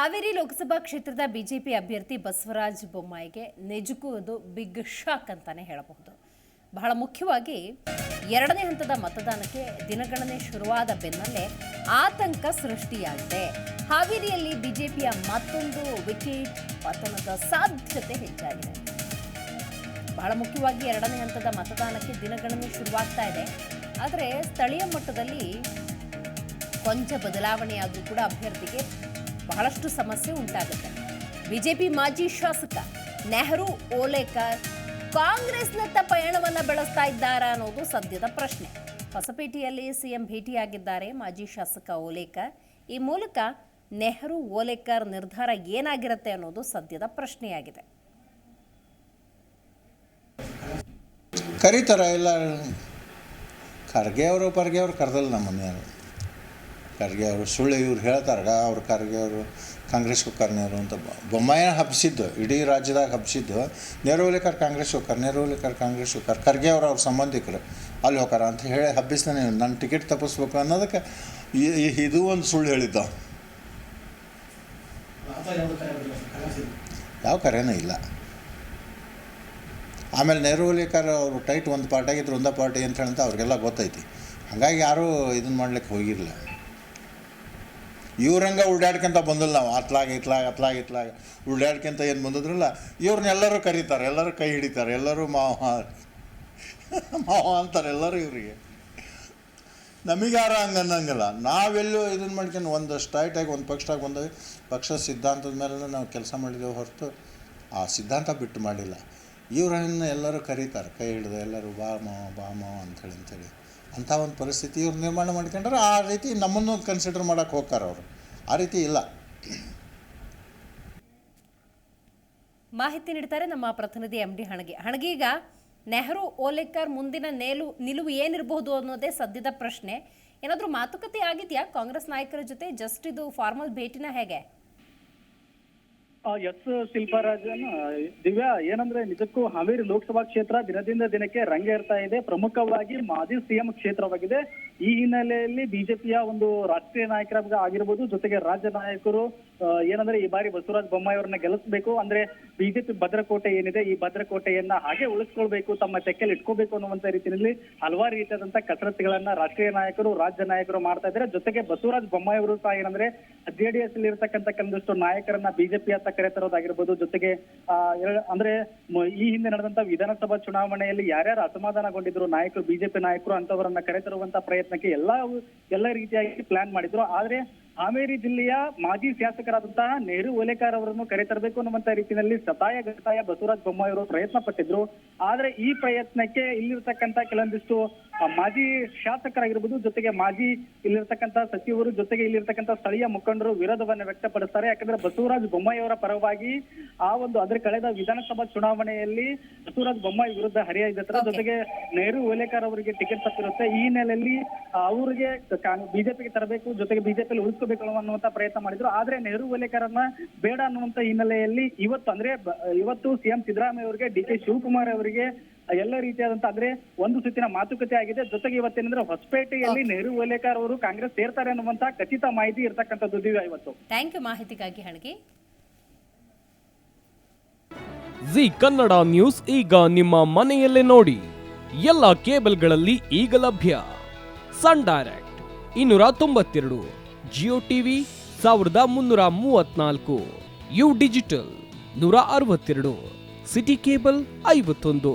ಹಾವೇರಿ ಲೋಕಸಭಾ ಕ್ಷೇತ್ರದ ಬಿಜೆಪಿ ಅಭ್ಯರ್ಥಿ ಬಸವರಾಜ ಬೊಮ್ಮಾಯಿಗೆ ನಿಜಕ್ಕೂ ಒಂದು ಬಿಗ್ ಶಾಕ್ ಅಂತಾನೆ ಹೇಳಬಹುದು. ಬಹಳ ಮುಖ್ಯವಾಗಿ ಎರಡನೇ ಹಂತದ ಮತದಾನಕ್ಕೆ ದಿನಗಣನೆ ಶುರುವಾದ ಬೆನ್ನಲ್ಲೇ ಆತಂಕ ಸೃಷ್ಟಿಯಾಗಿದೆ. ಹಾವೇರಿಯಲ್ಲಿ ಬಿಜೆಪಿಯ ಮತ್ತೊಂದು ವಿಕೆಟ್ ಪತನದ ಸಾಧ್ಯತೆ ಹೆಚ್ಚಾಗಿದೆ. ಬಹಳ ಮುಖ್ಯವಾಗಿ ಎರಡನೇ ಹಂತದ ಮತದಾನಕ್ಕೆ ದಿನಗಣನೆ ಶುರುವಾಗ್ತಾ ಇದೆ. ಆದರೆ ಸ್ಥಳೀಯ ಮಟ್ಟದಲ್ಲಿ ಕೊಂಚ ಬದಲಾವಣೆಯಾದರೂ ಕೂಡ ಅಭ್ಯರ್ಥಿಗೆ ಬಹಳಷ್ಟು ಸಮಸ್ಯೆ ಉಂಟಾಗುತ್ತೆ. ಬಿಜೆಪಿ ಮಾಜಿ ಶಾಸಕ ನೆಹರು, ಓಲೇಕರ್ ಕಾಂಗ್ರೆಸ್ನತ್ತ ಪಯಣವನ್ನ ಬೆಳೆಸ್ತಾ ಇದ್ದಾರಾ ಅನ್ನೋದು ಸದ್ಯದ ಪ್ರಶ್ನೆ. ಹೊಸಪೇಟೆಯಲ್ಲಿ ಸಿಎಂ ಭೇಟಿಯಾಗಿದ್ದಾರೆ ಮಾಜಿ ಶಾಸಕ ಓಲೇಕರ್. ಈ ಮೂಲಕ ನೆಹರು, ಓಲೇಕರ್ ನಿರ್ಧಾರ ಏನಾಗಿರುತ್ತೆ ಅನ್ನೋದು ಸದ್ಯದ ಪ್ರಶ್ನೆಯಾಗಿದೆ. ಕರೀತಾರ ಎಲ್ಲ ಖರ್ಗೆ ಅವರು ಪರ್ಗೆ ಅವರು ಕರೆದಲ್ಲ ಯಾರು ಖರ್ಗೆ ಅವರು, ಸುಳ್ಳು ಇವ್ರು ಹೇಳ್ತಾರ ಅವ್ರು ಖರ್ಗೆ ಅವರು, ಕಾಂಗ್ರೆಸ್ ಹೋಗ್ಕರ್ನೇವರು ಅಂತ ಬೊಮ್ಮಾಯ ಹಬ್ಬಿಸಿದ್ದು ಇಡೀ ರಾಜ್ಯದಾಗ ಹಬ್ಬಿಸಿದ್ದು ನೆರವಲಿಕರ್ ಕಾಂಗ್ರೆಸ್ ಹೋಗ್ತಾರೆ ನೆರವಲಿಕರ್ ಕಾಂಗ್ರೆಸ್ ಹೋಗ್ತಾರೆ ಖರ್ಗೆ ಅವರು ಅವ್ರ ಸಂಬಂಧಿಕರು, ಅಲ್ಲಿ ಹೋಗಾರ ಅಂತ ಹೇಳಿ ಹಬ್ಬಿಸ್ತಾನೆ ನನ್ನ ಟಿಕೆಟ್ ತಪ್ಪಿಸ್ಬೇಕು ಅನ್ನೋದಕ್ಕೆ ಇದು ಒಂದು ಸುಳ್ಳು ಹೇಳಿದ್ದ. ಯಾವ ಕರೆನೂ ಇಲ್ಲ. ಆಮೇಲೆ ನೆಹರುಲಿಕರ್ ಅವರು ಟೈಟ್ ಒಂದು ಪಾರ್ಟಿ ಆಗಿದ್ರು, ಒಂದೇ ಪಾರ್ಟಿ ಅಂತ ಹೇಳಂತ ಅವ್ರಿಗೆಲ್ಲ ಗೊತ್ತೈತಿ. ಹಾಗಾಗಿ ಯಾರೂ ಇದನ್ನ ಮಾಡ್ಲಿಕ್ಕೆ ಹೋಗಿರಲಿಲ್ಲ. ಇವ್ರಂಗೆ ಉಳ್ಳಾಡ್ಕೊಂತ ಬಂದಿಲ್ಲ ನಾವು. ಅತ್ಲಾಗ, ಇತ್ಲಾಗ ಅತ್ಲಾಗ, ಇತ್ಲಾಗ. ಉಳ್ಳಾಡ್ಕೊಂತ ಏನು ಬಂದಿದ್ರಲ್ಲ ಇವ್ರನ್ನೆಲ್ಲರೂ ಕರೀತಾರೆ, ಎಲ್ಲರೂ ಕೈ ಹಿಡಿತಾರೆ, ಎಲ್ಲರೂ ಮಾವ ಮಾವ ಅಂತಾರೆ ಎಲ್ಲರೂ ಇವರಿಗೆ. ನಮಗೆ ಯಾರು ಹಂಗೆ ಅನ್ನಂಗಿಲ್ಲ. ನಾವೆಲ್ಲೂ ಇದನ್ನು ಮಾಡ್ಕೊಂಡು ಒಂದು ಸ್ಟ್ರೈಟಾಗಿ ಒಂದು ಪಕ್ಷದಾಗ ಬಂದಾಗ ಪಕ್ಷ ಸಿದ್ಧಾಂತದ ಮೇಲೆ ನಾವು ಕೆಲಸ ಮಾಡಿದ್ದೇವೆ ಹೊರತು ಆ ಸಿದ್ಧಾಂತ ಬಿಟ್ಟು ಮಾಡಿಲ್ಲ. ಇವರನ್ನು ಎಲ್ಲರೂ ಕರೀತಾರೆ, ಕೈ ಹಿಡಿದು ಎಲ್ಲರೂ ಬಾ ಮಾವ ಬಾ ಮಾವ ಅಂಥೇಳಿ ಅಂತೇಳಿ ಅಂಥ ಒಂದು ಪರಿಸ್ಥಿತಿ ಇವ್ರು ನಿರ್ಮಾಣ ಮಾಡ್ಕೊಂಡ್ರೆ ಆ ರೀತಿ ನಮ್ಮನ್ನು ಕನ್ಸಿಡರ್ ಮಾಡೋಕ್ಕೆ ಹೋಗ್ತಾರೆ ಅವರು. ಆ ರೀತಿ ಇಲ್ಲ. ಮಾಹಿತಿ ನೀಡ್ತಾರೆ ನಮ್ಮ ಪ್ರತಿನಿಧಿ ಎಂ ಡಿ ಹಣಗಿ. ಹಣಗೀಗ ನೆಹರು, ಓಲೇಕರ್ ಮುಂದಿನ ನೇಲು, ನಿಲುವು ಏನಿರಬಹುದು ಅನ್ನೋದೇ ಸದ್ಯದ ಪ್ರಶ್ನೆ. ಏನಾದರೂ ಮಾತುಕತೆ ಆಗಿದೆಯಾ ಕಾಂಗ್ರೆಸ್ ನಾಯಕರ ಜೊತೆ? ಜಸ್ಟ್ ಇದು ಫಾರ್ಮಲ್ ಭೇಟಿನ ಹೇಗೆ? ಎಸ್ ಶಿಲ್ಪರಾಜನ್ ದಿವ್ಯಾ, ಏನಂದ್ರೆ ನಿಜಕ್ಕೂ ಹಾವೇರಿ ಲೋಕಸಭಾ ಕ್ಷೇತ್ರ ದಿನದಿಂದ ದಿನಕ್ಕೆ ರಂಗೇರ್ತಾ ಇದೆ. ಪ್ರಮುಖವಾಗಿ ಮಾಜಿ ಸಿಎಂ ಕ್ಷೇತ್ರವಾಗಿದೆ. ಈ ಹಿನ್ನೆಲೆಯಲ್ಲಿ ಬಿಜೆಪಿಯ ಒಂದು ರಾಷ್ಟ್ರೀಯ ನಾಯಕರ ಆಗಿರ್ಬೋದು, ಜೊತೆಗೆ ರಾಜ್ಯ ನಾಯಕರು ಏನಂದ್ರೆ ಈ ಬಾರಿ ಬಸವರಾಜ ಬೊಮ್ಮಾಯಿ ಅವರನ್ನ ಗೆಲ್ಲಿಸಬೇಕು. ಅಂದ್ರೆ ಬಿಜೆಪಿ ಭದ್ರಕೋಟೆ ಏನಿದೆ, ಈ ಭದ್ರಕೋಟೆಯನ್ನ ಹಾಗೆ ಉಳಿಸ್ಕೊಳ್ಬೇಕು, ತಮ್ಮ ತೆಕ್ಕಲ್ಲಿ ಇಟ್ಕೋಬೇಕು ಅನ್ನುವಂತ ರೀತಿಯಲ್ಲಿ ಹಲವಾರು ರೀತಿಯಾದಂತ ಕಸರತ್ತುಗಳನ್ನ ರಾಷ್ಟ್ರೀಯ ನಾಯಕರು, ರಾಜ್ಯ ನಾಯಕರು ಮಾಡ್ತಾ ಇದ್ದಾರೆ. ಜೊತೆಗೆ ಬಸವರಾಜ ಬೊಮ್ಮಾಯಿ ಅವರು ಸಹ ಏನಂದ್ರೆ ಜೆಡಿಎಸ್ ಅಲ್ಲಿ ಇರತಕ್ಕಂತ ಕೆಲವೊಂದಿಷ್ಟು ನಾಯಕರನ್ನ ಬಿಜೆಪಿ ಅಂತ ಕರೆತರೋದಾಗಿರ್ಬೋದು ಜೊತೆಗೆ ಅಂದ್ರೆ ಈ ಹಿಂದೆ ನಡೆದಂತ ವಿಧಾನಸಭಾ ಚುನಾವಣೆಯಲ್ಲಿ ಯಾರ್ಯಾರು ಅಸಮಾಧಾನಗೊಂಡಿದ್ರು, ನಾಯಕರು, ಬಿಜೆಪಿ ನಾಯಕರು ಅಂತವರನ್ನ ಕರೆತರುವಂತ ಪ್ರಯತ್ನಕ್ಕೆ ಎಲ್ಲಾ ಎಲ್ಲ ರೀತಿಯಾಗಿ ಪ್ಲಾನ್ ಮಾಡಿದ್ರು. ಆದ್ರೆ ಹಾವೇರಿ ಜಿಲ್ಲೆಯ ಮಾಜಿ ಶಾಸಕರಾದಂತಹ ನೆಹರು ಓಲೇಕಾರ್ ಅವರನ್ನು ಕರೆತರಬೇಕು ಅನ್ನುವಂತ ರೀತಿಯಲ್ಲಿ ಸತಾಯ ಗತಾಯ ಬಸವರಾಜ ಬೊಮ್ಮಾಯಿ ಅವರು ಪ್ರಯತ್ನ ಪಟ್ಟಿದ್ರು ಆದ್ರೆ ಈ ಪ್ರಯತ್ನಕ್ಕೆ ಇಲ್ಲಿರ್ತಕ್ಕಂತ ಕೆಲವೊಂದಿಷ್ಟು ಮಾಜಿ ಶಾಸಕರಾಗಿರ್ಬೋದು ಜೊತೆಗೆ ಮಾಜಿ ಇಲ್ಲಿರ್ತಕ್ಕಂತ ಸಚಿವರು ಜೊತೆಗೆ ಇಲ್ಲಿರ್ತಕ್ಕಂತ ಸ್ಥಳೀಯ ಮುಖಂಡರು ವಿರೋಧವನ್ನ ವ್ಯಕ್ತಪಡಿಸ್ತಾರೆ. ಯಾಕಂದ್ರೆ ಬಸವರಾಜ ಬೊಮ್ಮಾಯಿ ಅವರ ಪರವಾಗಿ ಆ ಒಂದು ಅದ್ರ ಕಳೆದ ವಿಧಾನಸಭಾ ಚುನಾವಣೆಯಲ್ಲಿ ಬಸವರಾಜ ಬೊಮ್ಮಾಯಿ ವಿರುದ್ಧ ಹರಿಯಾಗಿದ್ದಾರೆ ಜೊತೆಗೆ ನೆಹರು ಓಲೇಕರ್ ಅವರಿಗೆ ಟಿಕೆಟ್ ತಪ್ಪಿರುತ್ತೆ. ಈ ಹಿನ್ನೆಲೆಯಲ್ಲಿ ಆ, ಅವರಿಗೆ ಬಿಜೆಪಿಗೆ ತರಬೇಕು ಜೊತೆಗೆ ಬಿಜೆಪಿಯಲ್ಲಿ ಉಳಿಸ್ಕೋಬೇಕು ಅನ್ನುವಂತ ಪ್ರಯತ್ನ ಮಾಡಿದ್ರು. ಆದ್ರೆ ನೆಹರು ಓಲೇಕರನ್ನ ಬೇಡ ಅನ್ನುವಂತ ಹಿನ್ನೆಲೆಯಲ್ಲಿ ಇವತ್ತು ಅಂದ್ರೆ ಇವತ್ತು ಸಿಎಂ ಸಿದ್ದರಾಮಯ್ಯ ಅವರಿಗೆ ಡಿ ಕೆ ಶಿವಕುಮಾರ್ ಅವರಿಗೆ ಎಲ್ಲ ರೀತಿಯಾದಂತ ಅಂದ್ರೆ ಒಂದು ಸುತ್ತಿನ ಮಾತುಕತೆ ಆಗಿದೆ. ಜೊತೆಗೆ ಇವತ್ತೇನಂದ್ರೆ ಹೊಸಪೇಟೆಯಲ್ಲಿ ನೆಹರು ಓಲೇಕರ್ ಅವರು ಕಾಂಗ್ರೆಸ್ ಸೇರ್ತಾರೆ ಅನ್ನುವಂತ ಖಚಿತ ಮಾಹಿತಿ ಇರತಕ್ಕಂಥದ್ದು ದಿವ್ಯ ಇವತ್ತು. ಥ್ಯಾಂಕ್ ಯು ಮಾಹಿತಿಗಾಗಿ ಹಣಗಿ. ಜಿ ಕನ್ನಡ ನ್ಯೂಸ್ ಈಗ ನಿಮ್ಮ ಮನೆಯಲ್ಲೇ ನೋಡಿ. ಎಲ್ಲ ಕೇಬಲ್ಗಳಲ್ಲಿ ಈಗ ಲಭ್ಯ. ಸನ್ ಡೈರೆಕ್ಟ್ ಇನ್ನೂರ ತೊಂಬತ್ತೆರಡು ಜಿಯೋ ಟಿವಿ ಸಾವಿರದ ಮುನ್ನೂರ ಮೂವತ್ನಾಲ್ಕು ಯು ಡಿಜಿಟಲ್ ನೂರ ಅರವತ್ತೆರಡು ಸಿಟಿ ಕೇಬಲ್ ಐವತ್ತೊಂದು.